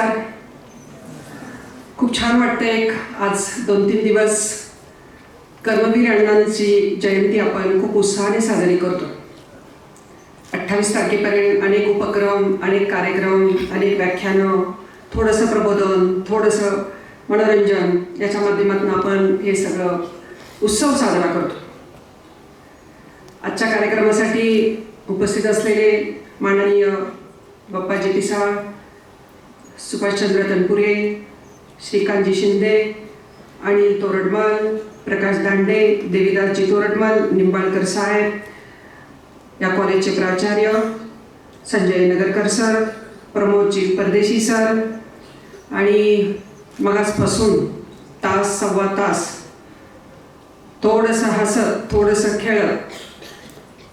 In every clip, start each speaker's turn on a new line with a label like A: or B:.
A: नमस्कार. खूप छान वाटतं एक आज दोन तीन दिवस कर्मवीर अण्णांची जयंती आपण खूप उत्साहाने साजरी करतो. अठ्ठावीस तारखेपर्यंत अनेक उपक्रम अनेक कार्यक्रम अनेक व्याख्यानं थोडंसं प्रबोधन थोडंसं मनोरंजन याच्या माध्यमातून आपण हे सगळं उत्सव साजरा करतो. आजच्या कार्यक्रमासाठी उपस्थित असलेले माननीय बाप्पाजी पिसाळ सुभाषचंद्र तनपुरे श्रीकांतजी शिंदे अनिल तोरडमल प्रकाश दांडे देवीदासजी तोरडमल निंबाळकर साहेब या कॉलेजचे प्राचार्य संजय नगरकर सर प्रमोदजी परदेशी सर आणि मगासपासून तास सव्वा तास थोडंसं हसत थोडंसं खेळत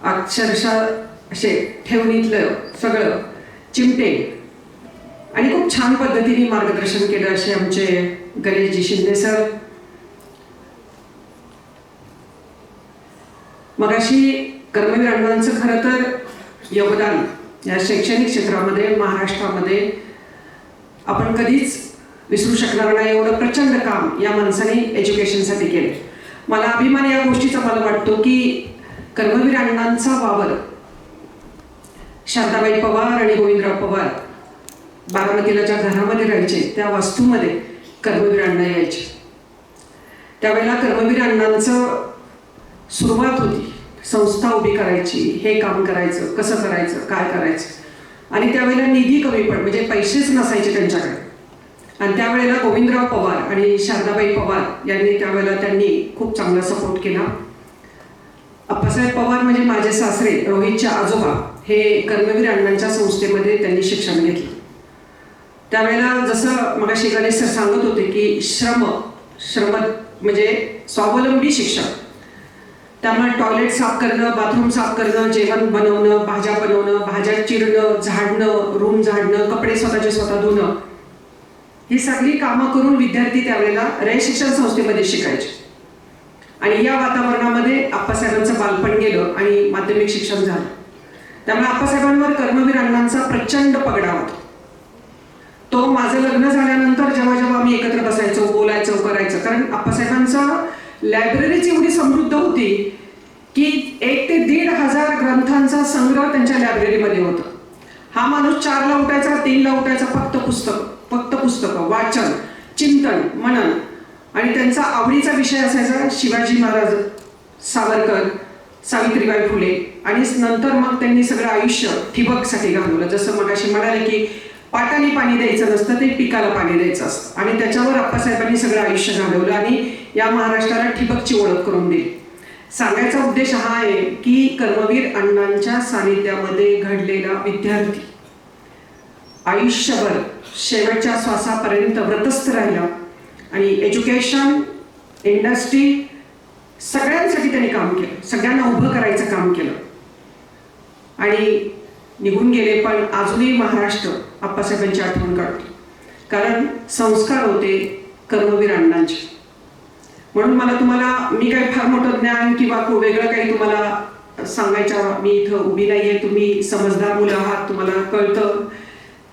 A: अक्षरशः असे ठेवणीतलं सगळं चिमटे आणि खूप छान पद्धतीने मार्गदर्शन केलं असे आमचे गणेशजी शिंदे सर. मग अशी कर्मवीर अण्णांचं खरं तर योगदान या शैक्षणिक क्षेत्रामध्ये महाराष्ट्रामध्ये आपण कधीच विसरू शकणार नाही. एवढं प्रचंड काम या माणसाने एज्युकेशनसाठी केलं. मला अभिमान या गोष्टीचा मला वाटतो की कर्मवीर अण्णांचा वावर शारदाबाई पवार आणि गोविंदराव पवार बारामतीला ज्या घरामध्ये राहायचे त्या वास्तूमध्ये कर्मवीर अण्णा यायचे. त्यावेळेला कर्मवीर अण्णांचं सुरुवात होती. संस्था उभी करायची हे काम करायचं कसं करायचं काय करायचं. आणि त्यावेळेला निधी कमी पड म्हणजे पैसेच नसायचे त्यांच्याकडे. आणि त्यावेळेला गोविंदराव पवार आणि शारदाबाई पवार यांनी त्यावेळेला त्यांनी खूप चांगला सपोर्ट केला. अप्पासाहेब पवार म्हणजे माझे सासरे रोहितच्या आजोबा हे कर्मवीर अण्णांच्या संस्थेमध्ये त्यांनी शिक्षण घेतलं. त्यावेळेला जसं मग गणेश सर सांगत होते की श्रम श्रम म्हणजे स्वावलंबी शिक्षण. त्यामुळे टॉयलेट साफ करणं बाथरूम साफ करणं जेवण बनवणं भाज्या बनवणं भाज्या चिरणं झाडणं रूम झाडणं कपडे स्वतःचे स्वतः धुणं. ही सगळी कामं करून विद्यार्थी त्यावेळेला रय शिक्षण संस्थेमध्ये शिकायचे. आणि या वातावरणामध्ये आप्पासाहेबांचं बालपण गेलं आणि माध्यमिक शिक्षण झालं. त्यामुळे आप्पासाहेबांवर कर्मवीर अण्णांचा प्रचंड पगडा होता. तो माझं लग्न झाल्यानंतर जेव्हा जेव्हा आम्ही एकत्र बसायचो बोलायचो करायचं कारण आप्पासाहेबांचं लायब्ररीच एवढी समृद्ध होती की एक ते दीड हजार ग्रंथांचा संग्रह त्यांच्या लायब्ररीमध्ये होता. हा माणूस चारला उठायचा तीनला उठायचा फक्त पुस्तक फक्त पुस्तकं वाचन चिंतन मनन. आणि त्यांचा आवडीचा विषय असायचा शिवाजी महाराज सावरकर सावित्रीबाई फुले. आणि नंतर मग त्यांनी सगळं आयुष्य ठिबकसाठी घालवलं. जसं मगाशी म्हणाले की पाटाने पाणी द्यायचं नसतं ते पिकाला पाणी द्यायचं असतं. आणि त्याच्यावर आप्पासाहेबांनी सगळं आयुष्य घालवलं आणि या महाराष्ट्राला ठिबकची ओळख करून दिली. सांगायचा उद्देश हा आहे की कर्मवीर अण्णांच्या सानिध्यामध्ये घडलेला विद्यार्थी आयुष्यभर शेवटच्या श्वासापर्यंत व्रतस्थ राहिला आणि एज्युकेशन इंडस्ट्री सगळ्यांसाठी त्यांनी काम केलं. सगळ्यांना उभं करायचं काम केलं. आणि निघून गेले पण अजूनही महाराष्ट्र आप्पासाहेबांची आठवण काढतो. कारण संस्कार होते कर्मवीर अण्णांचे म्हणून मला तुम्हाला मी काही फार मोठं ज्ञान किंवा वेगळं काही तुम्हाला सांगायच्या मी इथं उभी नाहीये तुम्ही समजदार मुलं आहात तुम्हाला कळतं.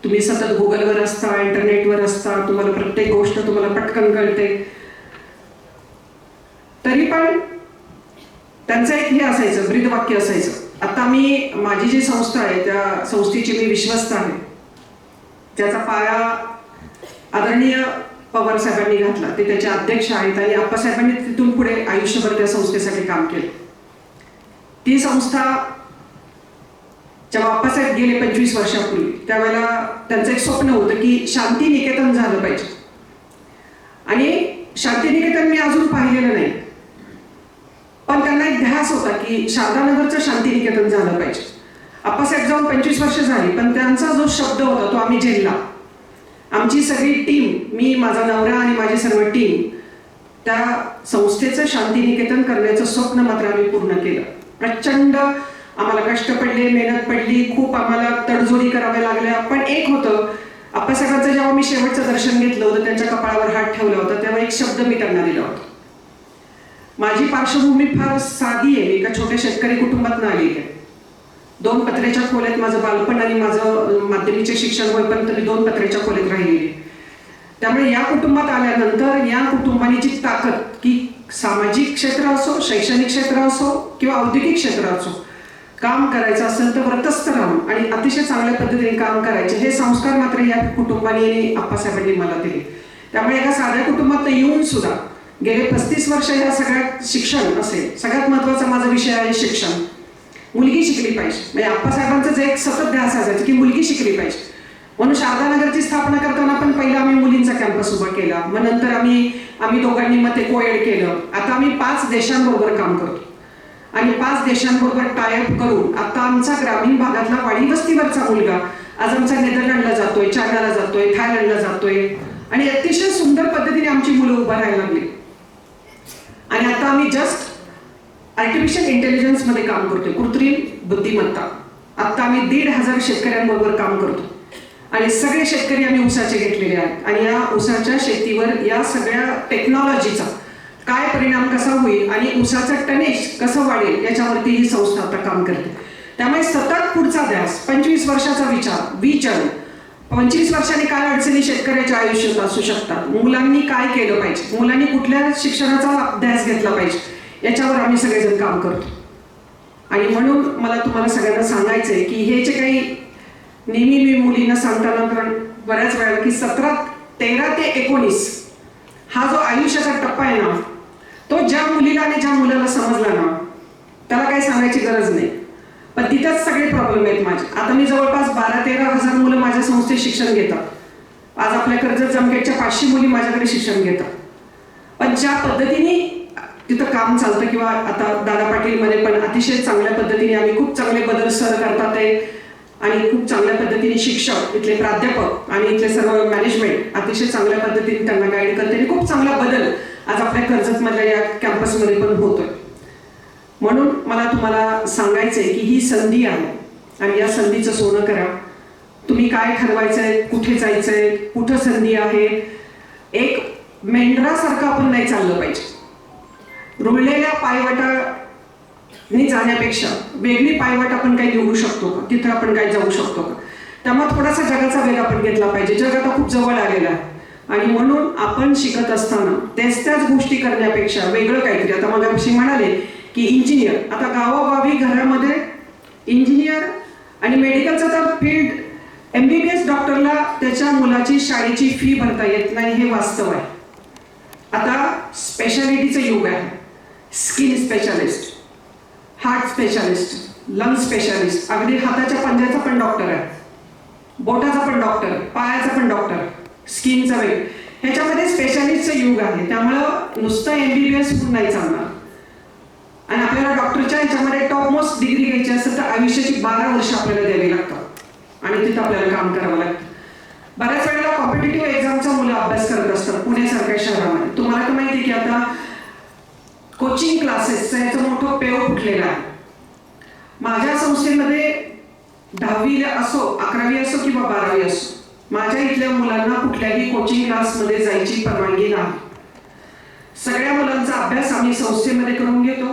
A: तुम्ही सतत गुगलवर असता इंटरनेटवर असता तुम्हाला प्रत्येक गोष्ट तुम्हाला पटकन कळते. तरी पण त्यांचं एक हे असायचं ब्रीदवाक्य असायचं. आता मी माझी जी संस्था आहे त्या संस्थेची मी विश्वस्त आहे. त्याचा पाया आदरणीय पवार साहेबांनी घातला. ते त्याचे अध्यक्ष आहेत आणि आप्पासाहेबांनी तिथून पुढे आयुष्यभर त्या संस्थेसाठी काम केलं. ती संस्था जेव्हा आप्पासाहेब गेले पंचवीस वर्षापूर्वी त्यावेळेला त्यांचं एक स्वप्न होतं की शांती निकेतन झालं पाहिजे. आणि शांती निकेतन मी अजून पाहिलेलं नाही. पण त्यांना एक ध्यास होता की शारदानगरचं शांती निकेतन झालं पाहिजे. आप्पासाहेब जाऊन पंचवीस वर्ष झाली पण त्यांचा जो शब्द होता तो आम्ही झेलला आमची सगळी टीम मी माझा नवरा आणि माझी सर्व टीम त्या संस्थेचं शांती निकेतन करण्याचं स्वप्न मात्र आम्ही पूर्ण केलं. प्रचंड आम्हाला कष्ट पडले मेहनत पडली खूप आम्हाला तडजोडी कराव्या लागल्या पण एक होतं आप्पासाहेबांचं जेव्हा मी शेवटचं दर्शन घेतलं होतं त्यांच्या कपाळावर हात ठेवला होता तेव्हा एक शब्द मी त्यांना दिला होता. माझी पार्श्वभूमी फार साधी आहे मी एका छोट्या शेतकरी कुटुंबात आलेली आहे. दोन पत्र्याच्या खोल्यात माझं बालपण आणि माझं अं, माध्यमिकचे शिक्षण होईपर्यंत मी दोन पत्र्याच्या खोल्यात राहिलेली त्यामुळे या कुटुंबात आल्यानंतर या कुटुंबाने जी ताकद की सामाजिक क्षेत्र असो शैक्षणिक क्षेत्र असो किंवा औद्योगिक क्षेत्र असो काम करायचं असेल तर व्रतस्थ राहून आणि अतिशय चांगल्या पद्धतीने काम करायचे हे संस्कार मात्र या कुटुंबाने आणि आप्पासाहेबांनी मला दिले. त्यामुळे एका साध्या कुटुंबात येऊन सुद्धा गेले पस्तीस वर्ष या सगळ्यात शिक्षण असेल सगळ्यात महत्त्वाचा माझा विषय आहे शिक्षण. मुलगी शिकली पाहिजे. म्हणजे आप्पासाहेबांचं जे एक सतत ध्यास असायचं की मुलगी शिकली पाहिजे. म्हणून शारदानगरची स्थापना करताना पण पहिला आम्ही मुलींचा कॅम्पस उभा केला. मग नंतर आम्ही आम्ही दोघांनी मग ते कोएड केलं. आता आम्ही पाच देशांबरोबर काम करतो. आणि पाच देशांबरोबर टायअप करून आता आमचा ग्रामीण भागातला वाडी वस्तीवरचा मुलगा आज आमचा नेदरलँडला जातोय चायनाला जातोय थायलंडला जातोय. आणि अतिशय सुंदर पद्धतीने आमची मुलं उभं राहायला लागली. आणि आता आम्ही जस्ट आर्टिफिशियल इंटेलिजन्समध्ये काम करतोय. कृत्रिम बुद्धिमत्ता. आता आम्ही दीड हजार शेतकऱ्यांबरोबर काम करतो आणि सगळे शेतकरी आम्ही उसाचे घेतलेले आहेत. आणि या उसाच्या शेतीवर या सगळ्या टेक्नॉलॉजीचा काय परिणाम कसा होईल आणि उसाचा टनेज कसं वाढेल याच्यावरती ही संस्था आता काम करते. त्यामुळे सतत पुढचा ध्यास पंचवीस वर्षाचा विचार विचन पंचवीस वर्षांनी काय अडचणी शेतकऱ्याच्या आयुष्यात असू शकतात? मुलांनी काय केलं पाहिजे? मुलांनी कुठल्या शिक्षणाचा अभ्यास घेतला पाहिजे? याच्यावर आम्ही सगळेजण काम करतो. आणि म्हणून मला तुम्हाला सगळ्यांना सांगायचं आहे की हे जे काही नेहमी मी मुलींना सांगताना कारण बऱ्याच वेळा की सतरा तेरा ते एकोणीस हा जो आयुष्याचा टप्पा आहे ना तो ज्या मुलीला आणि ज्या मुलाला समजला ना त्याला काही सांगायची गरज नाही. पण तिथंच सगळे प्रॉब्लेम आहेत माझे. आता मी जवळपास बारा तेरा हजार मुलं माझ्या संस्थेत शिक्षण घेतात. आज आपल्या कर्जत जमखेडच्या पाचशे मुली माझ्याकडे शिक्षण घेतात. पण ज्या पद्धतीने तिथं काम चालतं किंवा आता दादा पाटीलमध्ये पण अतिशय चांगल्या पद्धतीने आम्ही खूप चांगले बदल सर करतात आहे आणि खूप चांगल्या पद्धतीने शिक्षक इथले प्राध्यापक आणि इथले सर्व मॅनेजमेंट अतिशय चांगल्या पद्धतीने त्यांना गाईड करते आणि खूप चांगला बदल आज आपल्या कर्जतमधल्या या कॅम्पसमध्ये पण होतोय. म्हणून मला तुम्हाला सांगायचंय की ही संधी आहे आणि या संधीचं सोनं करा. तुम्ही काय ठरवायचंय कुठे जायचंय कुठं संधी आहे एक मेंढरासारखं आपण नाही चाललं पाहिजे. रुळलेल्या पायवाटाने जाण्यापेक्षा वेगळी पायवाट आपण काही निवडू शकतो का? तिथं आपण काही जाऊ शकतो का? त्यामुळे थोडासा जगाचा वेग आपण घेतला पाहिजे. जग आता खूप जवळ आलेला आहे. आणि म्हणून आपण शिकत असताना त्याच त्याच गोष्टी करण्यापेक्षा वेगळं काहीतरी. आता मग म्हणाले की इंजिनियर आता गावोगावी घरामध्ये इंजिनियर आणि मेडिकलचं तर field M B B S डॉक्टरला त्याच्या मुलाची शाळेची फी भरता येत नाही हे वास्तव आहे. आता स्पेशालिटीचं युग आहे. Skin specialist heart specialist lung specialist अगदी हाताच्या पंजाचा पण डॉक्टर आहे. बोटाचा पण डॉक्टर पायाचा पण डॉक्टर स्किनचा वेग. ह्याच्यामध्ये स्पेशालिस्टचं युग आहे. त्यामुळं नुसतं एम बी बी एस होऊन नाही चालणार. आणि आपल्याला डॉक्टरच्या ह्याच्यामध्ये टॉपमोस्ट डिग्री घ्यायची असेल तर आयुष्याची बारा वर्ष आपल्याला द्यावी लागतात. आणि तिथं आपल्याला काम करावं लागतं. बऱ्याच वेळेला कॉम्पिटेटिव्ह एक्झामचा मुलं अभ्यास करत असतात पुण्यासारख्या शहरामध्ये. तुम्हाला तर माहिती आहे की आता कोचिंग क्लासेसचं याचं मोठं पेव फुटलेलं आहे. माझ्या संस्थेमध्ये दहावीला असो अकरावी असो किंवा बारावी असो माझ्या इथल्या मुलांना कुठल्याही कोचिंग क्लासमध्ये जायची परवानगी नाही. सगळ्या मुलांचा अभ्यास आम्ही संस्थेमध्ये करून घेतो.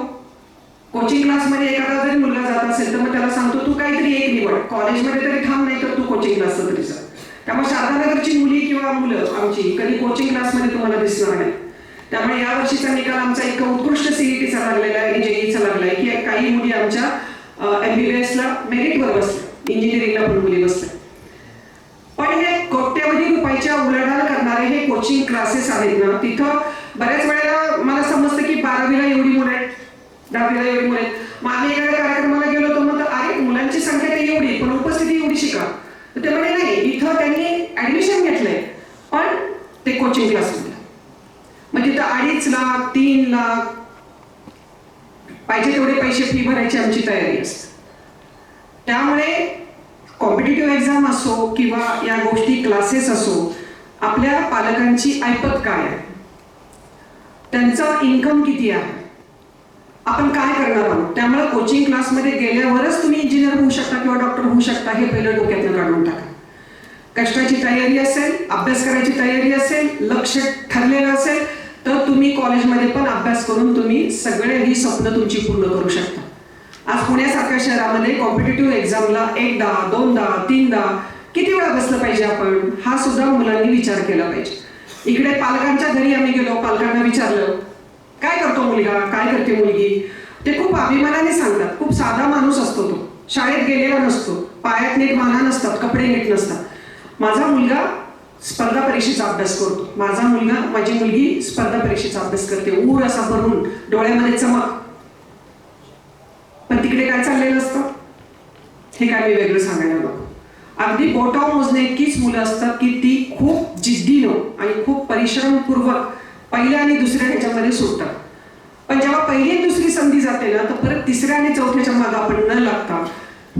A: कोचिंग क्लासमध्ये एखादा जरी मुलगा जात असेल तर मग त्याला सांगतो तू काहीतरी एक निवड कॉलेजमध्ये तरी थांब नाही तर तू कोचिंग क्लासचं तरी जा. त्यामुळे शारदानगरची मुली किंवा मुलं आमची कधी कोचिंग क्लासमध्ये तुम्हाला दिसणार नाही त्यामुळे या वर्षीचा निकाल आमचा इतका उत्कृष्ट सीईटीचा लागलेला आहे जेईचा लागलाय की काही मुली आमच्या एमबीबीएसला मेरिटवर बसल्या इंजिनिअरिंगला पण मुली बसल्या. पण हे कोट्यावधी रुपयाच्या उलाढाल करणारे हे कोचिंग क्लासेस आहेत ना तिथं बऱ्याच वेळेला मला समजतं की बारावीला एवढी मुलं आहेत दहावीला एवढी मुलं आहेत. मग आम्ही एखाद्या कार्यक्रमाला गेलो तर मग अरे मुलांची संख्या तर एवढी पण उपस्थिती एवढी शिका. तर ते म्हणे नाही इथं त्यांनी ऍडमिशन घेतलंय पण ते कोचिंग क्लासेस म्हणजे मग तिथं अडीच लाख तीन लाख. पाहिजे तेवढे पैसे फी भरायची आमची तयारी असते. त्यामुळे कॉम्पिटेटिव्ह एक्झाम असो किंवा या गोष्टी क्लासेस असो आपल्या पालकांची ऐपत काय आहे? त्यांचा इन्कम किती आहे? आपण काय करणार आहोत? त्यामुळे कोचिंग क्लासमध्ये गेल्यावरच तुम्ही इंजिनियर होऊ शकता किंवा डॉक्टर होऊ शकता हे पहिलं डोक्यातनं काढून टाका. कष्टाची तयारी असेल अभ्यास करायची तयारी असेल लक्ष ठरलेलं असेल तर तुम्ही कॉलेजमध्ये पण अभ्यास करून तुम्ही सगळे ही स्वप्न तुमची पूर्ण करू शकता. आज पुण्यासारख्या शहरामध्ये कॉम्पिटेटिव्ह एक्झामला एकदा दोनदा तीनदा किती वेळा बसलं पाहिजे आपण? हा सुद्धा मुलांनी विचार केला पाहिजे. इकडे पालकांच्या घरी आम्ही गेलो पालकांना विचारलं काय करतो मुलगा? काय करते मुलगी? ते खूप अभिमानाने सांगतात. खूप साधा माणूस असतो तो. शाळेत गेलेला नसतो. पायात नीट माना नसतात कपडे नीट नसतात. माझा मुलगा स्पर्धा परीक्षेचा अभ्यास करतो. माझा मुलगा माझी मुलगी स्पर्धा परीक्षेचा अभ्यास करते. ऊर असा भरून डोळ्यामध्ये चमक. पण तिकडे काय चाललेलं असतं? हे काय मी वेगळं सांगायला नको. अगदी बोटाव मोजणे इतकीच मुलं असतात की ती खूप जिद्दीनं आणि खूप परिश्रमपूर्वक पहिल्या आणि दुसऱ्या ह्याच्यामध्ये सुटतात. पण जेव्हा पहिली दुसरी संधी जाते ना तर परत तिसऱ्या आणि चौथ्याच्या मागे आपण न लागता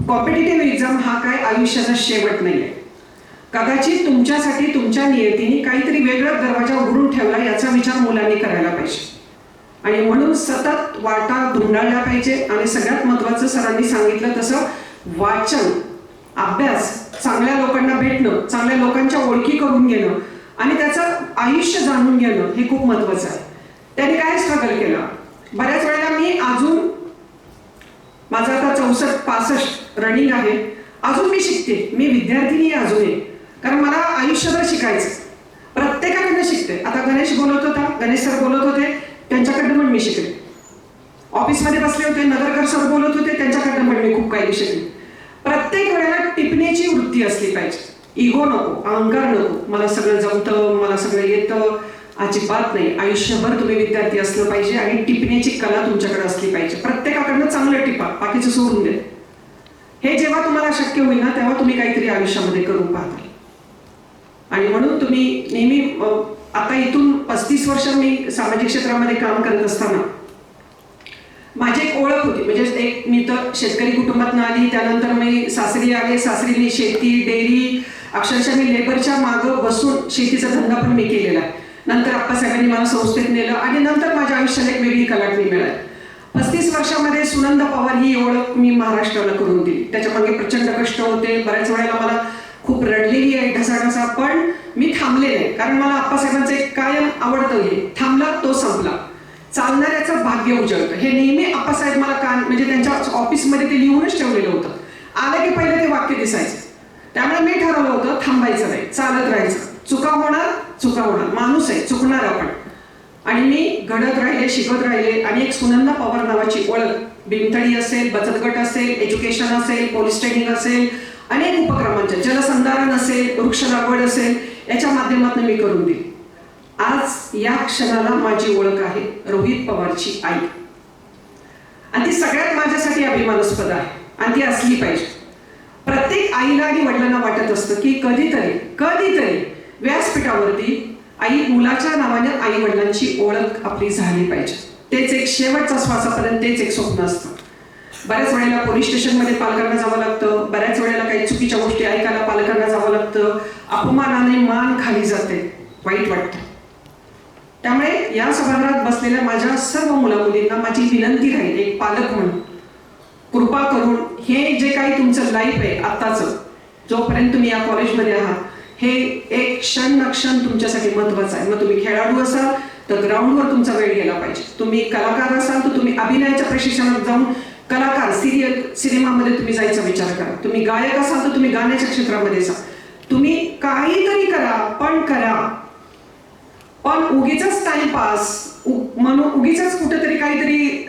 A: कॉम्पिटेटिव्ह एक्झाम हा काय आयुष्याचा शेवट नाही आहे कदाचित तुमच्यासाठी तुमच्या नियतीने काहीतरी वेगळा दरवाजा उघडून ठेवला याचा विचार मुलांनी करायला पाहिजे. आणि म्हणून सतत वाटा धुंडाळल्या पाहिजे. आणि सगळ्यात महत्वाचं सरांनी सांगितलं तसं वाचन अभ्यास चांगल्या लोकांना भेटणं चांगल्या लोकांच्या ओळखी करून घेणं आणि त्याचं आयुष्य जाणून घेणं हे खूप महत्वाचं आहे. त्यांनी काय स्ट्रगल केलं? बऱ्याच वेळेला मी अजून माझं आता चौसष्ट पासष्ट रनिंग आहे. अजून मी शिकते. मी विद्यार्थिनी आहे. अजूनही कारण मला आयुष्यभर शिकायचं. प्रत्येकाकडनं शिकते. आता गणेश बोलत होता गणेश सर बोलत होते त्यांच्याकडनं पण मी शिकले. ऑफिसमध्ये बसले होते नगरकर सर बोलत होते त्यांच्याकडनं पण मी खूप काही शिकले. प्रत्येक वेळेला टिपण्याची वृत्ती असली पाहिजे. इगो नको अहंकार नको. मला सगळं जमतं मला सगळं येतं. अजिबात नाही. आयुष्यभर तुम्ही विद्यार्थी असलं पाहिजे आणि टिपण्याची कला तुमच्याकडे असली पाहिजे. प्रत्येकाकडनं चांगलं टिपा बाकीचं सोडून दे हे जेव्हा तुम्हाला शक्य होईल ना तेव्हा तुम्ही काहीतरी आयुष्यामध्ये करून पाहता. आणि म्हणून तुम्ही नेहमी आता इथून पस्तीस वर्ष मी सामाजिक क्षेत्रामध्ये काम करत असताना माझी एक ओळख होती. म्हणजे एक मी तर शेतकरी कुटुंबातून आली त्यानंतर मी सासरी आले सासरी मी शेती डेअरी अक्षरशः मी लेबरच्या मागं बसून शेतीचा धंदा पण मी केलेला आहे. नंतर आप्पासाहेबांनी मला संस्थेत नेलं आणि नंतर माझ्या आयुष्याला एक वेगळी कलाटणी मिळाली. पस्तीस वर्षामध्ये सुनंदा पवार ही ओळख मी महाराष्ट्राला करून दिली. त्याच्यामागे प्रचंड कष्ट होते. बऱ्याच वेळेला मला खूप रडलेली आहे ढसाढसा पण मी थांबले नाही. कारण मला आप्पासाहेबांचं एक कायम आवडतं हे. थांबला तो संपला. चालणाऱ्याचं भाग्य उजळतं. हे नेहमी आप्पासाहेब मला कान म्हणजे त्यांच्या ऑफिसमध्ये ते लिहूनच ठेवलेलं होतं. आलं की पहिलं ते वाक्य दिसायचं. त्यामुळे मी ठरवलं होतं थांबायचं नाही. चालत राहायचं. चुका होणार चुका होणार. माणूस आहे चुकणार आपण. आणि मी घडत राहिले शिकत राहिले. आणि एक सुनंदा पवार नावाची ओळख. भीमथडी असेल बचत गट असेल एज्युकेशन असेल पोलीस ट्रेनिंग असेल अनेक उपक्रमांच्या जलसंधारण असेल वृक्ष लागवड असेल याच्या माध्यमातून मी करून दिली आज या क्षणाला माझी ओळख आहे रोहित पवारची आई. आणि ती सगळ्यात माझ्यासाठी अभिमानास्पद आहे. आणि ती असली पाहिजे. प्रत्येक आईला आणि वडिलांना वाटत असतं की कधीतरी कधीतरी व्यासपीठावरती आई मुलाच्या नावाने आई वडिलांची ओळख आपली झाली पाहिजे. तेच एक शेवटचा श्वासापर्यंत तेच एक स्वप्न असतं. बऱ्याच वेळेला पोलीस स्टेशनमध्ये पालकांना जावं लागतं. बऱ्याच वेळेला काही चुकीच्या गोष्टी ऐकायला पालकांना जावं लागतं. अपमानाने मान खाली जाते. वाईट वाटतं. त्यामुळे या सभागृहात बसलेल्या माझ्या सर्व मुलामुलींना माझी विनंती राहील एक पालक म्हणून कृपा करून हे जे काही तुमचं लाईफ आहे आत्ताचं जोपर्यंत तुम्ही या कॉलेजमध्ये आहात हे एक क्षण क्षण तुमच्यासाठी महत्वाचं आहे. मग तुम्ही खेळाडू असाल तर ग्राउंडवर तुमचा वेळ गेला पाहिजे. तुम्ही कलाकार असाल तर तुम्ही अभिनयाच्या प्रशिक्षणात जाऊन कलाकार सिरियल सिनेमामध्ये तुम्ही जायचा विचार करा. तुम्ही गायक असाल तर तुम्ही गाण्याच्या क्षेत्रामध्ये जा. तुम्ही काहीतरी करा पण करा. पण उगीच टाइमपास म्हणून उगीच कुठेतरी काहीतरी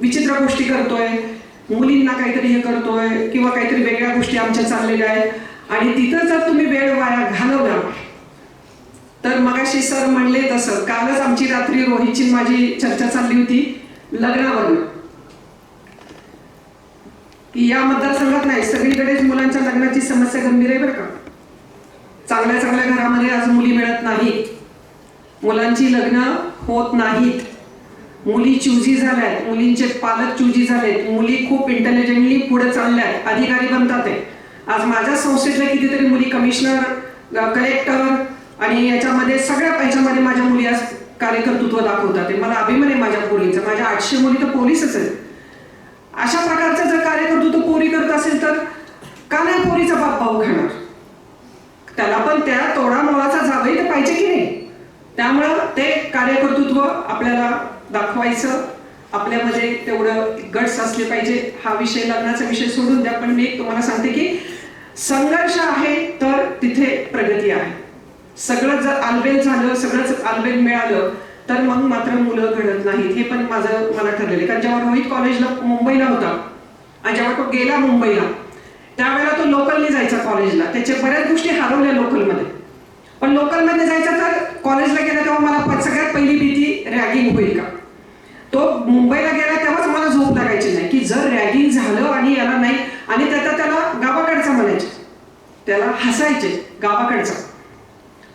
A: विचित्र गोष्टी करतोय. मुलींना काहीतरी हे करतोय किंवा काहीतरी वेगळ्या गोष्टी आमच्या चाललेल्या आहेत. आणि तिथं जर तुम्ही वेळ वाया घालवला तर मगाशी सर म्हणले तसं कालच आमची रात्री रोहितची माझी चर्चा चालली होती लग्नावर की या मतदारसंघात नाही सगळीकडेच मुलांच्या लग्नाची समस्या गंभीर आहे बरं का. चांगल्या चांगल्या घरामध्ये आज मुली मिळत नाहीत. मुलांची लग्न होत नाहीत. मुली चुजी झाल्यात मुलींचे पालक चुजी झालेत मुली खूप इंटेलिजंटली पुढे चालल्यात अधिकारी बनतात आहे आज माझ्या संस्थेतल्या कितीतरी मुली कमिशनर कलेक्टर आणि याच्यामध्ये सगळ्या याच्यामध्ये माझ्या मुली आज कार्यकर्तृत्व दाखवतात. मला अभिमान आहे माझ्या मुलींचा. माझ्या आठशे मुली तर पोलीसच आहेत. अशा प्रकारचं जर कार्यकर्तृत्व पोरी करत असेल तर का नाही पोरीचा बाप भाऊ घेणार त्याला पण त्या तोडा मोळाचा जावई तर पाहिजे की नाही? त्यामुळं ते कार्यकर्तृत्व आपल्याला दाखवायचं. आपल्यामध्ये तेवढं गट्स असले पाहिजे. हा विषय लग्नाचा विषय सोडून द्या. पण मी तुम्हाला सांगते की संघर्ष आहे तर तिथे प्रगती आहे. सगळं जर आलबेल झालं सगळंच आलबेल मिळालं तर मग मात्र मुलं घडत नाहीत. हे पण माझं मला ठरलेलं कारण जेव्हा रोहित कॉलेजला मुंबईला होता आणि जेव्हा तो गेला मुंबईला त्यावेळेला तो लोकलने जायचा कॉलेजला त्याच्या बऱ्याच गोष्टी हरवल्या लोकलमध्ये. पण लोकलमध्ये जायचं तर कॉलेजला गेला तेव्हा मला सगळ्यात पहिली भीती रॅगिंग होईल का? तो मुंबईला गेला तेव्हाच मला झोप लागायची नाही की जर रॅगिंग झालं आणि याला नाही आणि त्याचा त्याला गावाकडचा म्हणायचे. त्याला हसायचे गावाकडचा.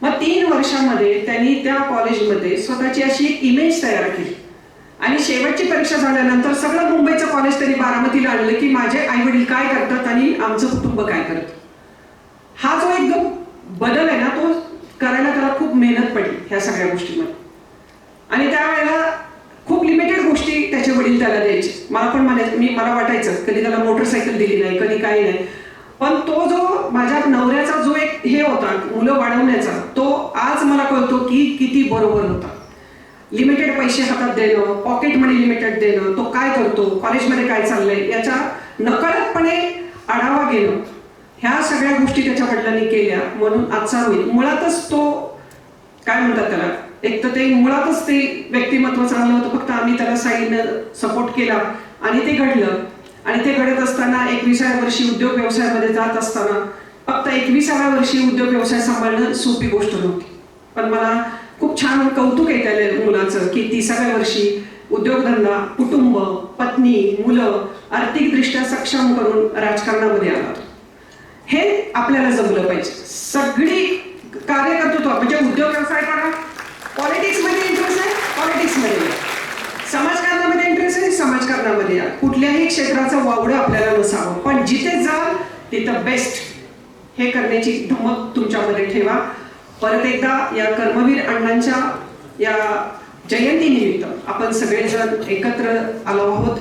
A: मग तीन वर्षामध्ये त्यांनी त्या कॉलेजमध्ये स्वतःची अशी एक इमेज तयार केली. आणि शेवटची परीक्षा झाल्यानंतर सगळं मुंबईचं कॉलेज त्यांनी बारामतीला आणलं की माझे आई वडील काय करतात आणि आमचं कुटुंब काय करतं. हा जो एकदम बदल आहे ना तो करायला त्याला खूप मेहनत पडली ह्या सगळ्या गोष्टीमध्ये. आणि त्यावेळेला खूप लिमिटेड गोष्टी त्याचे वडील त्याला द्यायचे. मला पण म्हणायचं मी मला वाटायचं कधी त्याला मोटरसायकल दिली नाही कधी काही नाही. पण तो जो माझ्या नवऱ्याचा जो एक हे होता मुलं वाढवण्याचा तो आज मला कळतो की किती बरोबर होता. लिमिटेड पैसे हातात देणं पॉकेट मनी लिमिटेड देणं तो काय करतो कॉलेजमध्ये काय चाललंय याचा नकळतपणे आढावा घेणं ह्या सगळ्या गोष्टी त्याच्या वडिलांनी केल्या म्हणून आजचा होईल मुळातच तो काय म्हणतात त्याला एक तर ते मुळातच ते व्यक्तिमत्व चांगलं होतं फक्त आम्ही त्याला साईडनं सपोर्ट केला आणि ते घडलं. आणि ते घडत असताना एकविसाव्या वर्षी उद्योग व्यवसायामध्ये जात असताना फक्त एकविसाव्या वर्षी उद्योग व्यवसाय सांभाळणं सोपी गोष्ट नव्हती. पण मला खूप छान कौतुक आहे त्या मुलाचं की तिसाव्या वर्षी उद्योगधंदा कुटुंब पत्नी मुलं आर्थिकदृष्ट्या सक्षम करून राजकारणामध्ये आला हे आपल्याला जमलं पाहिजे. सगळी कार्यकर्तृत्व म्हणजे उद्योग व्यवसाय करा. पॉलिटिक्समध्ये इंटरेस्ट आहे पॉलिटिक्समध्ये समाज समाजकारणामध्ये या. कुठल्याही क्षेत्राचं वावडं आपल्याला नसावं. पण जिथे जाल तिथं बेस्ट हे करण्याची धमक तुमच्यामध्ये ठेवा. परत एकदा या कर्मवीर अण्णांच्या या जयंतीनिमित्त आपण सगळेजण एकत्र आलो आहोत.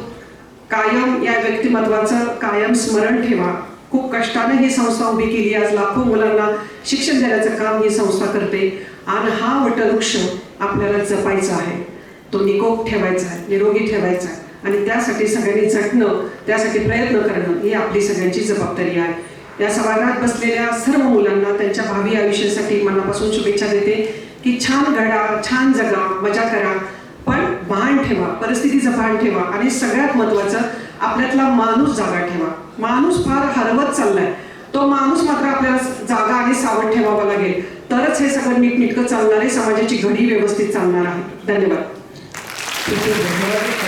A: कायम या व्यक्तिमत्वाचं कायम स्मरण ठेवा. खूप कष्टाने ही संस्था उभी केली. आज लाखो मुलांना शिक्षण देण्याचं काम ही संस्था करते. आणि हा वटवृक्ष आपल्याला जपायचा आहे. तो निकोप ठेवायचा आहे. निरोगी ठेवायचा आहे. आणि त्यासाठी सगळ्यांनी झटणं त्यासाठी प्रयत्न करणं ही आपली सगळ्यांची जबाबदारी आहे. या सभागृहात बसलेल्या सर्व मुलांना त्यांच्या भावी आयुष्यासाठी मनापासून शुभेच्छा देते की छान घडा छान जगा मजा करा पण भान ठेवा परिस्थितीचं भान ठेवा आणि सगळ्यात महत्वाचं आपल्यातला माणूस जागा ठेवा. माणूस फार हरवत चाललाय. तो माणूस मात्र आपल्याला जागा आणि सावध ठेवावा लागेल. तरच हे सगळं नीटनीटकं चालणार आहे समाजाची घडी व्यवस्थित चालणार आहे
B: धन्यवाद.